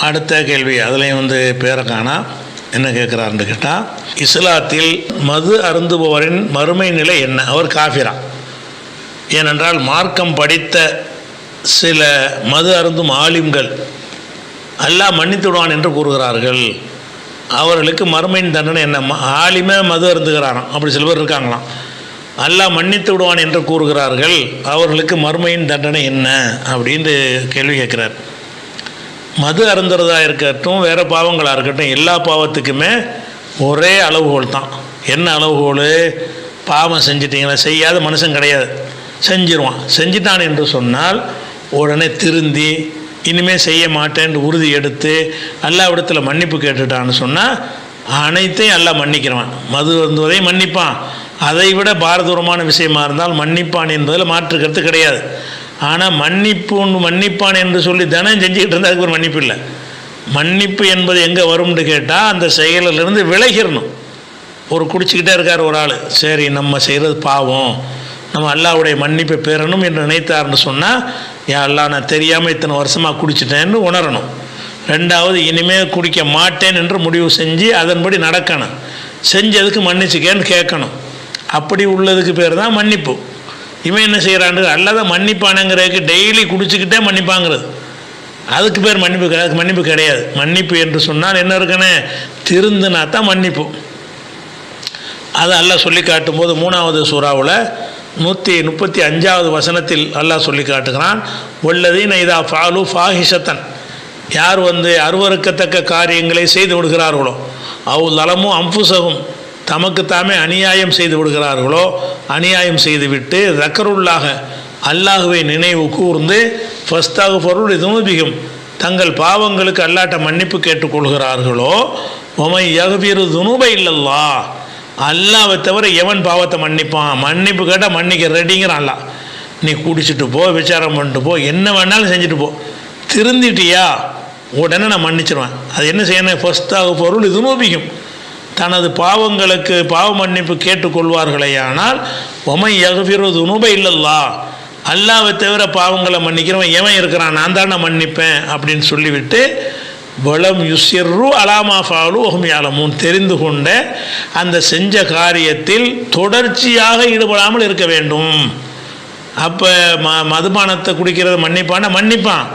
அடுத்த கேள்வி அதுலேயும் வந்து பேரை காணா என்ன கேட்குறாருன்னு கேட்டால் இஸ்லாத்தில் மது அருந்துபவரின் மறுமை நிலை என்ன? அவர் காஃபிரா. ஏனென்றால் மார்க்கம் படித்த சில மது அருந்தும் ஆலிம்கள் அல்லாஹ் மன்னித்து விடுவான் என்று கூறுகிறார்கள். அவர்களுக்கு மறுமையின் தண்டனை என்ன? ம- ஆலிமே மது அருந்துகிறாராம். அப்படி சில பேர் இருக்காங்களாம். அல்லாஹ் மன்னித்து விடுவான் என்று கூறுகிறார்கள். அவர்களுக்கு மறுமையின் தண்டனை என்ன? அப்படின்னு கேள்வி கேட்குறார். மது அருந்துறதாக இருக்கட்டும் வேறு பாவங்களாக இருக்கட்டும் எல்லா பாவத்துக்குமே ஒரே அளவுகோல் தான். என்ன அளவுகோல்? பாவம் செஞ்சிட்டிங்களா? செய்யாத மனுஷன் கிடையாது. செஞ்சிருவான். செஞ்சிட்டான் என்று சொன்னால் உடனே திருந்தி இனிமேல் செய்ய மாட்டேன்னு உறுதி எடுத்து அல்லாவிடத்தில் மன்னிப்பு கேட்டுட்டான்னு சொன்னால் அனைத்தையும் எல்லாம் மன்னிக்கிறவன். மது வருந்துவதையும் மன்னிப்பான். அதை விட பாரதூரமான விஷயமா இருந்தால் மன்னிப்பான் என்பதில் மாற்று கருத்து கிடையாது. ஆனால் மன்னிப்பு மன்னிப்பான் என்று சொல்லி தினம் செஞ்சுக்கிட்டு இருந்தால் அதுக்கு ஒரு மன்னிப்பு இல்லை. மன்னிப்பு என்பது எங்கே வரும்னு கேட்டால் அந்த செயலிலிருந்து விலகிடணும் ஒரு குடிச்சிக்கிட்டே இருக்கார் ஒரு ஆள். சரி நம்ம செய்கிறது பாவம். நம்ம அல்லாவுடைய மன்னிப்பை பெறணும் என்று நினைத்தார்னு சொன்னால் யா அல்லா நான் தெரியாமல் இத்தனை வருஷமாக குடிச்சிட்டேன்னு உணரணும். ரெண்டாவது இனிமேல் குடிக்க மாட்டேன் என்று முடிவு செஞ்சு அதன்படி நடக்கணும். செஞ்சதுக்கு மன்னிச்சுக்கேன்னு கேட்கணும். அப்படி உள்ளதுக்கு பேர் தான் மன்னிப்பு. இவன் என்ன செய்கிறான் அல்லாத மன்னிப்பானுங்கிறதுக்கு டெய்லி குடிச்சுக்கிட்டே மன்னிப்பாங்கிறது. அதுக்கு பேர் மன்னிப்பு கிடையாது. அதுக்கு மன்னிப்பு கிடையாது. மன்னிப்பு என்று சொன்னால் என்ன இருக்குன்னு திருந்துனா தான் மன்னிப்பு. அதை அல்லாஹ் சொல்லி காட்டும்போது மூணாவது சூறாவில் நூற்றி முப்பத்தி அஞ்சாவது வசனத்தில் அல்லாஹ் சொல்லி காட்டுகிறான் உள்ளதீன இதா ஃபாலு ஃபாஹிஷத்தன். யார் வந்து அருவறுக்கத்தக்க காரியங்களை செய்து விடுகிறார்களோ அவு நலமும் அம்புசகும். தமக்குத்தாமே அநியாயம் செய்து விடுகிறார்களோ அநியாயம் செய்துவிட்டு ரக்கருள்ளாக அல்லாஹுவை நினைவு கூர்ந்து ஃபஸ்தாக பொருள் இதுவும் தங்கள் பாவங்களுக்கு அல்லாட்ட மன்னிப்பு கேட்டுக்கொள்கிறார்களோ உமை யகபீரு துணுபை இல்லல்லா அல்லாவை தவிர எவன் பாவத்தை மன்னிப்பான்? மன்னிப்பு கேட்டால் மன்னிக்க ரெடிங்கிறான் அல்லாஹ். நீ குடிச்சிட்டு போ விசாரம் பண்ணிட்டு போ என்ன வேணாலும் செஞ்சுட்டு போ. திருந்திட்டியா? உடனே நான் மன்னிச்சிருவேன். அது என்ன செய்யணும்? ஃபஸ்ட்டாக பொருள் இது தனது பாவங்களுக்கு பாவ மன்னிப்பு கேட்டுக்கொள்வார்களேயானால் ஒமை யகுபிரு துணுபை இல்லல்லா. அல்லாவை தவிர பாவங்களை மன்னிக்கிறவன் எவன் இருக்கிறான்? நான் தான் மன்னிப்பேன் அப்படின்னு சொல்லிவிட்டு வளம் யுசிர்ரு அலாமா ஃபாலு ஒஹமியாலமும் தெரிந்து கொண்ட அந்த செஞ்ச காரியத்தில் தொடர்ச்சியாக ஈடுபடாமல் இருக்க வேண்டும். அப்போ ம மதுபானத்தை குடிக்கிறத மன்னிப்பான்னா மன்னிப்பான்.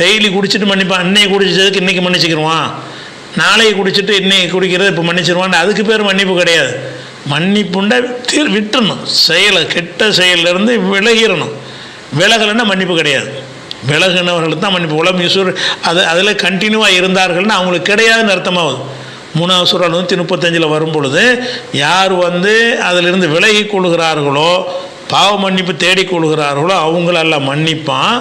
டெய்லி குடிச்சிட்டு மன்னிப்பான். இன்னைக்கு குடிச்சதுக்கு இன்றைக்கி மன்னிச்சுக்கிடுவான் நாளைக்கு குடிச்சிட்டு இன்னைக்கு குடிக்கிறது இப்போ மன்னிச்சிருவான் அதுக்கு பேர் மன்னிப்பு கிடையாது. மன்னிப்புண்டா தீர் விட்டுணும் செயலை கெட்ட செயலிருந்து விலகிடணும். விலகலைன்னா மன்னிப்பு கிடையாது. விலகினவர்களுக்கு தான் மன்னிப்பு. உலகம் ஈஸ்வர் அது அதில் கண்டினியூவாக இருந்தார்கள்னு அவங்களுக்கு கிடையாதுன்னு அர்த்தமாகுது. மூணாவது சுறால் நூற்றி முப்பத்தஞ்சில் வரும் பொழுது யார் வந்து அதிலிருந்து விலகி கொள்கிறார்களோ பாவ மன்னிப்பு தேடிக்கொள்கிறார்களோ அவங்களெல்லாம் மன்னிப்பான்.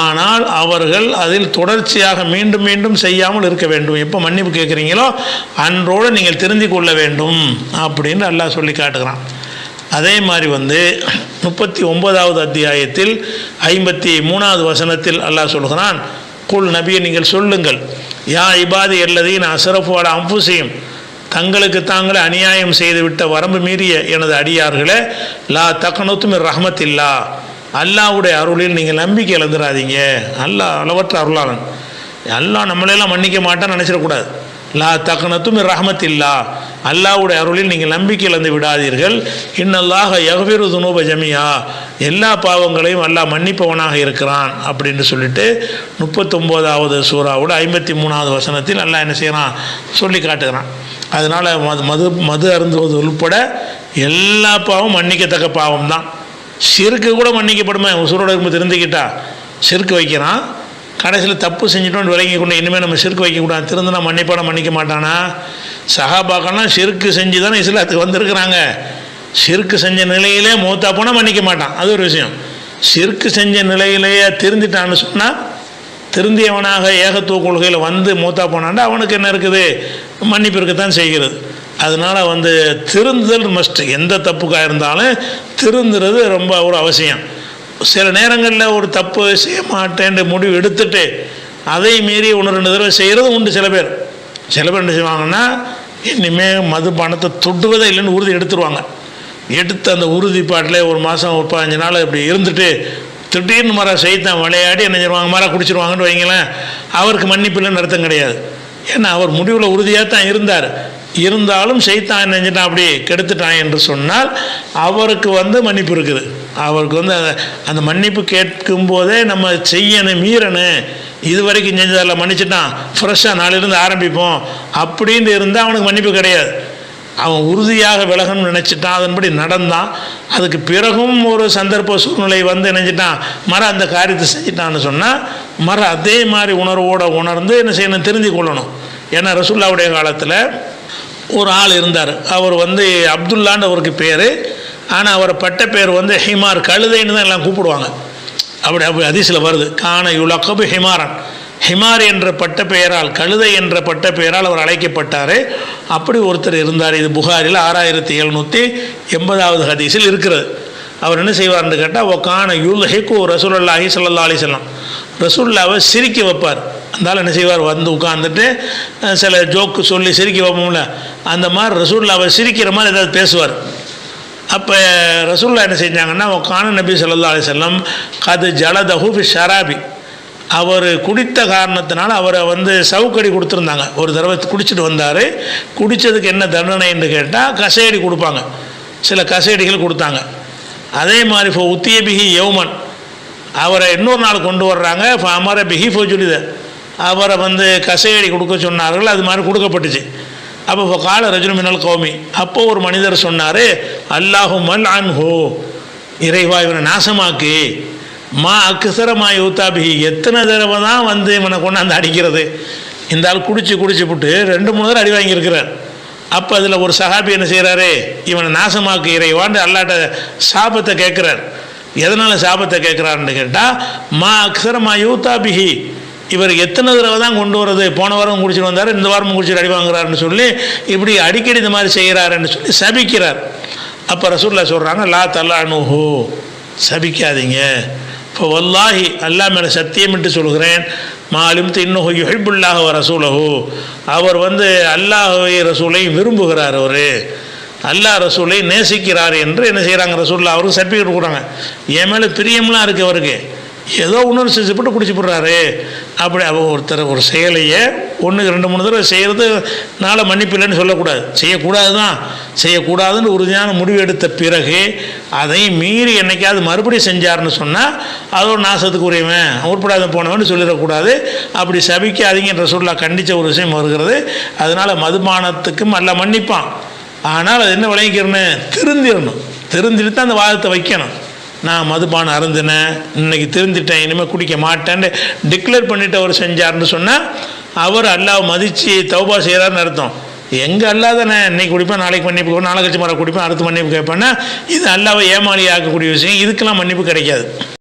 ஆனால் அவர்கள் அதில் தொடர்ச்சியாக மீண்டும் மீண்டும் செய்யாமல் இருக்க வேண்டும். எப்போ மன்னிப்பு கேட்குறீங்களோ அன்றோடு நீங்கள் திருந்தி கொள்ள வேண்டும் அப்படின்னு அல்லாஹ் சொல்லி காட்டுகிறான். அதே மாதிரி வந்து முப்பத்தி ஒன்பதாவது அத்தியாயத்தில் ஐம்பத்தி மூணாவது வசனத்தில் அல்லாஹ் சொல்கிறான் குல் நபியை நீங்கள் சொல்லுங்கள் யா இபாதி எல்லதையும் அசரஃபோட அம்புசையும் தங்களுக்கு தாங்களே அநியாயம் செய்துவிட்ட வரம்பு மீறிய எனது அடியார்களே லா தக்கனத்தும் ரஹமத்தில்லா. அல்லாவுடைய அருளில் நீங்கள் நம்பிக்கை இழந்துடாதீங்க அல்லாஹ் அளவற்ற அருளாளன். அல்லாஹ் நம்மளெல்லாம் மன்னிக்க மாட்டான்னு நினச்சிடக்கூடாது. லா தக்கனத்தும் ரஹமத்தில்லா. அல்லாவுடைய அருளில் நீங்கள் நம்பிக்கை இழந்து விடாதீர்கள். இன்னல்லாக யகவிரு துனூப ஜமியா எல்லா பாவங்களையும் அல்லாஹ் மன்னிப்பவனாக இருக்கிறான் அப்படின்னு சொல்லிட்டு முப்பத்தொம்போதாவது சூறாவோட ஐம்பத்தி மூணாவது வசனத்தில் அல்லாஹ் என்ன செய்கிறான் சொல்லி காட்டுகிறான். அதனால் மது மது மது அருந்துவது உள்பட எல்லா பாவம் மன்னிக்கத்தக்க பாவம் தான் சிறுக்கு கூட மன்னிக்கப்படுமே? உசுரோட இருக்கும் திருந்திக்கிட்டா சிறுக்கு வைக்கிறான். கடைசியில் தப்பு செஞ்சிட்டோன்னு விலகி கொண்டு இனிமேல் நம்ம சிறுக்கு வைக்கக்கூடாது. திருந்தினா மன்னிப்பான மன்னிக்க மாட்டானா? சகாபாக்கெல்லாம் சிறுக்கு செஞ்சு தானே இஸ்லாத்துக்கு வந்திருக்கிறாங்க. சிறுக்கு செஞ்ச நிலையிலே மூத்தா போனால் மன்னிக்க மாட்டான். அது ஒரு விஷயம். சிறுக்கு செஞ்ச நிலையிலேயே திருந்திட்டான்னு சொன்னால் திருந்தியவனாக ஏகத்துவ கொள்கையில் வந்து மூத்தா போனான்டா அவனுக்கு என்ன இருக்குது? மன்னிப்பு இருக்கத்தான் செய்கிறது. அதனால் வந்து திருந்துதல் மஸ்ட் எந்த தப்புக்காக இருந்தாலும் திருந்துறது ரொம்ப ஒரு அவசியம். சில நேரங்களில் ஒரு தப்பு செய்ய மாட்டேன்னு முடிவு எடுத்துட்டு அதை மீறி ஒன்று ரெண்டு தடவை செய்கிறதும் உண்டு சில பேர். சில பேர் என்ன செய்வாங்கன்னா இனிமேல் மதுபானத்தை தொட்டுவதே இல்லைன்னு உறுதி எடுத்துருவாங்க. எடுத்து அந்த உறுதிப்பாட்டில் ஒரு மாதம் ஒரு பதினஞ்சு நாள் இப்படி இருந்துட்டு திடீர்னு மர செய்தான் விளையாடி என்ன செய்வாங்க மரம் குடிச்சிருவாங்கன்னு வைங்களேன் அவருக்கு மன்னிப்பு இல்லைன்னு அர்த்தம் கிடையாது. ஏன்னா அவர் முடிவில் உறுதியாக தான் இருந்தார். இருந்தாலும் செய்தான் என்ன அப்படி கெடுத்துட்டான் என்று சொன்னால் அவருக்கு வந்து மன்னிப்பு இருக்குது. அவருக்கு வந்து அந்த- அந்த மன்னிப்பு கேட்கும் போதே நம்ம செய்யணும் மீறணும் இது வரைக்கும் செஞ்சதில் மன்னிச்சிட்டான். ஃப்ரெஷ்ஷாக நாளிலிருந்து ஆரம்பிப்போம். அப்படின்னு இருந்தால் அவனுக்கு மன்னிப்பு கிடையாது. அவன் உறுதியாக விலகணும்னு நினச்சிட்டான். அதன்படி நடந்தான். அதுக்கு பிறகும் ஒரு சந்தர்ப்ப சூழ்நிலை வந்து நினைச்சிட்டான் மர அந்த காரியத்தை செஞ்சிட்டான்னு சொன்னால் மர அதே மாதிரி உணர்வோடு உணர்ந்து என்ன செய்யணும்? தெரிஞ்சு கொள்ளணும். ஏன்னா ரசுல்லாவுடைய காலத்தில் ஒரு ஆள் இருந்தார். அவர் வந்து அப்துல்லான்னு அவருக்கு பேர். ஆனால் அவரை பட்ட பேர் வந்து ஹிமார் கழுதைன்னு தான் எல்லாம் கூப்பிடுவாங்க. அப்படி அப்படி அதிசயில் வருது. காண யுலக்கபு ஹிமாரன். ஹிமார் என்ற பட்ட பெயரால் கழுதை என்ற பட்ட பெயரால் அவர் அழைக்கப்பட்டார். அப்படி ஒருத்தர் இருந்தார். இது புகாரில் ஆறாயிரத்தி எழுநூற்றி எண்பதாவது ஹதீஸில் இருக்கிறது. அவர் என்ன செய்வார்னு கேட்டால் ஓ காண யுல் ஹிக்கு ரசூலுல்லாஹி ஸல்லல்லாஹு அலைஹி ரசூல்லாவை சிரிக்க வைப்பார். அந்தாலும் என்ன செய்வார்? வந்து உட்காந்துட்டு சில ஜோக்கு சொல்லி சிரிக்க வைப்போம்ல அந்த மாதிரி ரசூல்லாவை சிரிக்கிற மாதிரி ஏதாவது பேசுவார். அப்போ ரசூல்லா என்ன செஞ்சாங்கன்னா உக்கான நபி ஸல்லல்லாஹு அலிசல்லம் கது ஜலதஹு ஃபி ஷராபி. அவர் குடித்த காரணத்தினால அவரை வந்து சவுக்கடி கொடுத்துருந்தாங்க. ஒரு தடவை குடிச்சிட்டு வந்தார். குடித்ததுக்கு என்ன தண்டனைன்னு கேட்டால் கசையடி கொடுப்பாங்க. சில கசையடிகள் கொடுத்தாங்க. அதே மாதிரி இப்போ உத்திய பிகி யௌமன். அவரை இன்னொரு நாள் கொண்டு வர்றாங்க. இப்போ அமர பிகி ஃபோ சொல்லித. அவரை வந்து கசையடி கொடுக்க சொன்னார்கள். அது மாதிரி கொடுக்கப்பட்டுச்சு. அப்போ இப்போ கால ரஜினி மின்னல் கௌமி. அப்போ ஒரு மனிதர் சொன்னார் அல்லாஹு மல் அன்ஹோ. இறைவா இவனை நாசமாக்கு. மா அக்சரமா யூத்தாபிஹி எத்தனை தடவை தான் வந்து இவனை கொண்டாந்து அடிக்கிறது. இந்த ஆள் குடிச்சு குடிச்சு விட்டு ரெண்டு மூணு தடவை அடி வாங்கியிருக்கிறார். அப்போ அதில் ஒரு சஹாபி என்ன செய்கிறாரு இவனை நாசமாக்கு இறைவான்னு அல்லாட்ட சாபத்தை கேட்குறார் எதனால் சாபத்தை கேட்குறாருன்னு கேட்டால் மா அக்சரமா யூத்தாபிஹி இவர் எத்தனை தடவை தான் கொண்டு வர்றது? போன வாரம் குடிச்சிட்டு வந்தார் இந்த வாரமும் குடிச்சிட்டு அடி வாங்குறாருன்னு சொல்லி இப்படி அடிக்கடி இந்த மாதிரி செய்கிறாருன்னு சொல்லி சபிக்கிறார். அப்போ ரசூல்லா சொல்கிறாங்க லா தல்லானுஹோ சபிக்காதீங்க. இப்போ வல்லாஹி அல்லாஹ் மேலே சத்தியமிட்டு சொல்கிறேன் மாலும் தின்னுஹு யுஹிபுல்லாக வ ரசூலஹு. அவர் வந்து அல்லாஹுவை ரசூலை விரும்புகிறார் அவர். அல்லாஹ் ரசூலை நேசிக்கிறார் என்று என்ன செய்கிறாங்க ரசூல்லா அவருக்கு சர்டிஃபிகேட் கொடுக்குறாங்க. என் மேலே பிரியம்லாம் இருக்குது அவருக்கு. ஏதோ உணர்வு செஞ்சுப்பட்டு குடிச்சு போடுறாரு. அப்படி அவர் ஒருத்தர் ஒரு செயலையே ஒன்றுக்கு ரெண்டு மூணு தடவை செய்கிறது நாளை மன்னிப்பு இல்லைன்னு சொல்லக்கூடாது. செய்யக்கூடாது தான் செய்யக்கூடாதுன்னு உறுதியான முடிவு எடுத்த பிறகு அதை மீறி என்னைக்காவது மறுபடியும் செஞ்சாருன்னு சொன்னால் அதோட நாசத்துக்கு உரியவன் உட்படாத போனவன் சொல்லிடக்கூடாது. அப்படி சபிக்காதீங்கன்ற சொல்ல கண்டித்த ஒரு விஷயம் வருகிறது. அதனால் மதுபானத்துக்கும் அல்ல மன்னிப்பான். ஆனால் அது என்ன விளங்கிக்கிறேன்னு? திருந்திடணும் திருந்திட்டு தான் அந்த வாதத்தை வைக்கணும். நான் மதுபானம் அருந்தினேன் இன்னைக்கு திருந்திட்டேன் இனிமேல் குடிக்க மாட்டேன்னு டிக்ளேர் பண்ணிவிட்டு அவர் செஞ்சார்னு சொன்னால் அவர் அல்லாஹ் மதித்து தௌபா செய்கிறாருன்னு அர்த்தம். எங்கே அல்லாதானே இன்னைக்கு குடிப்பேன் நாளைக்கு மன்னிப்பு கேட்பேன், நாளை கழிச்சு மரம் குடிப்பேன் அடுத்து மன்னிப்பு கேட்பேன்னா இது அல்லாவை ஏமாளி ஆக்கக்கூடிய விஷயம் இதுக்கெல்லாம் மன்னிப்பு கிடைக்காது.